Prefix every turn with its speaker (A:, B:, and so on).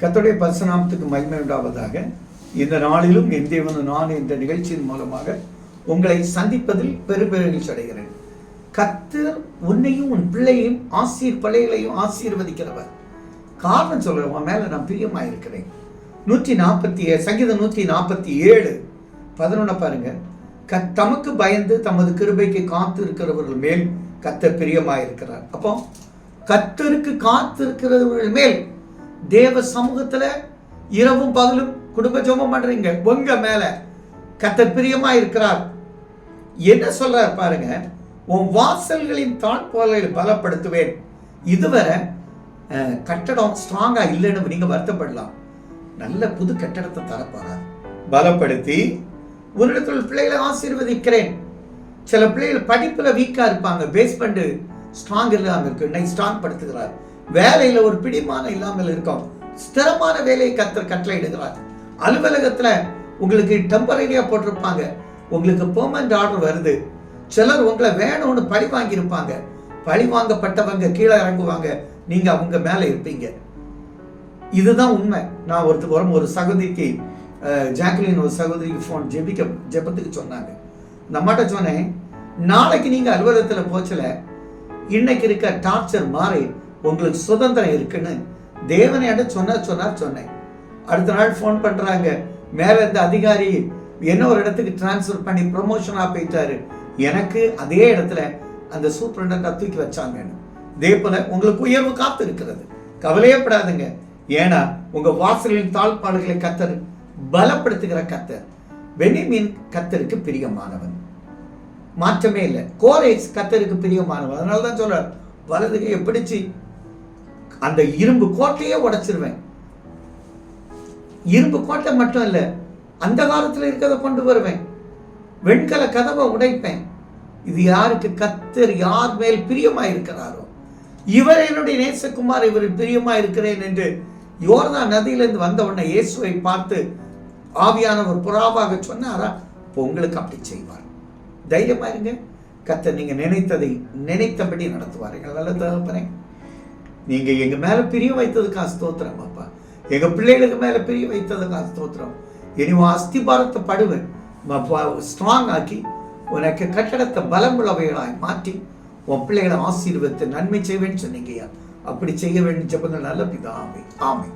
A: கத்தோடைய பரிசுநாமத்துக்கு மகிமை உண்டாவதாக. இந்த நாளிலும் என் வந்து நான் இந்த நிகழ்ச்சியின் மூலமாக உங்களை சந்திப்பதில் பெருபெருகிழ்ச்சி அடைகிறேன். கத்து உன்னையும் உன் பிள்ளையும் ஆசிரியர் பிள்ளைகளையும் ஆசீர்வதிக்கிறவர். காரணம் சொல்கிறவன் மேலே நான் பிரியமாக இருக்கிறேன் நூற்றி நாற்பத்தி ஏ சங்கீதம் நூற்றி நாற்பத்தி ஏழு. பதினொன்று பாருங்க. க தமக்கு பயந்து தமது கிருபைக்கு காத்து இருக்கிறவர்கள் மேல் கத்தர் பிரியமாயிருக்கிறார். அப்போ கத்தருக்கு காத்து இருக்கிறவர்கள் மேல் தேவ சமூகத்துல இரவும் பகலும் குடும்ப ஜோபம் பண்றீங்க. உங்க மேல கத்தர் பிரியமாக இருக்கிறார். என்ன சொல்கிறார் பாருங்க. உன் வாசல்களின் தாழ்பாலை பலப்படுத்துவேன். இதுவரை கட்டடம் ஸ்ட்ராங்கா இல்லைன்னு நீங்க வருத்தப்படலாம். நல்ல புது கட்டடத்தை தரப்பாரார் பலப்படுத்தி உன்னிடத்தில் பிள்ளைகளை ஆசீர்வதிக்கிறேன். சில பிள்ளைகள் படிப்புல வீக்கா இருப்பாங்க. பேஸ்மெண்ட்டு ஸ்ட்ராங் இல்லாம இருக்கு. இன்னைக்கு ஸ்ட்ராங் படுத்துகிறார் வேலையில ஒரு பிடிமானம் இல்லாமல் இருக்கும். ஸ்திரமான வேலையை கத்தர் கட்டளை இடுகிறார் அலுவலகத்துல உங்களுக்கு டெம்பரரியா போட்டிருப்பாங்க. உங்களுக்கு பெர்மனன்ட் ஆர்டர் வருது. சிலர் உங்களை வேணும்னு பழி வாங்கியிருப்பாங்க. பழி வாங்கப்பட்டவங்க கீழே இறங்குவாங்க. நீங்க அவங்க மேல இருப்பீங்க. இதுதான் உண்மை. நான் ஒருத்தர் வரும் ஒரு சகோதரிக்கு ஜாக்லின் ஒரு சகோதரிக்கு ஃபோன் ஜெபிக்க ஜெபத்துக்கு சொன்னாங்க. நம்மகிட்ட சொன்னேன் நாளைக்கு நீங்க அலுவலகத்துல போச்சல இன்னைக்கு இருக்க டார்ச்சர் மாறி உங்களுக்கு சுதந்திரம் இருக்குன்னு தேவனையாண்ட சொன்னார் சொன்னார் சொன்னேன். அடுத்த நாள் ஃபோன் பண்ணுறாங்க மேலே இருந்த அதிகாரி என்ன ஒரு இடத்துக்கு டிரான்ஸ்ஃபர் பண்ணி ப்ரொமோஷனாக போயிட்டாரு. எனக்கு அதே இடத்துல அந்த சூப்பரண்டா தூக்கி வச்சாங்கன்னு. இதே போல் உங்களுக்கு உயர்வு காத்து இருக்கிறது. கவலையப்படாதுங்க. ஏன்னா உங்கள் வாசலின் தாழ்பாடுகளை கத்தர் பலப்படுத்துகிற கத்தர். பெனிமின் கத்தருக்கு பிரியமானவன். மாற்றமே இல்லை. கோரேஸ் கத்தருக்கு பிரியமானவன். அதனால தான் சொல்கிறார் வலதுகையை பிடிச்சி அந்த இரும்பு கோட்டையே உடைச்சிருவேன். இரும்பு கோட்டை மட்டும் இல்ல அந்த காலத்துல இருக்கிறத கொண்டு வருவேன். வெண்கல கதவை உடைப்பேன். இது யாருக்கு கத்தர் யார் மேல் பிரியமாக இருக்கிறாரோ இவர் என்னுடைய நேசகுமார் இவர் பிரியமா இருக்கிறேன் என்று யோர்தான் நதியிலிருந்து வந்த உடனே இயேசுவை பார்த்து ஆவியானவர் புறாவாக சொன்னாரா? இப்போ உங்களுக்கு அப்படி செய்வார். தைரியமா இருங்க. கத்தர் நீங்க நினைத்ததை நினைத்தபடி நடத்துவார்கள் எங்கள் நல்ல தகப்பனே. நீங்க எங்க மேல பிரிய வைத்ததுக்காக ஸ்தோத்திரம் அப்பா. எங்க பிள்ளைகளுக்கு மேல பிரிய வைத்ததுக்காக ஸ்தோத்திரம். இனி உன் அஸ்திபாரத்தை படுவேன். ஸ்ட்ராங் ஆக்கி உனக்கு கட்டடத்தை பலமுள்ளவைகளாய் மாற்றி உன் பிள்ளைகளை ஆசீர்வத்தை நன்மை செய்வேன்னு சொன்னீங்கய்யா. அப்படி செய்ய வேண்டும் ஜெபங்கள் நல்ல பிதான் ஆமை ஆமை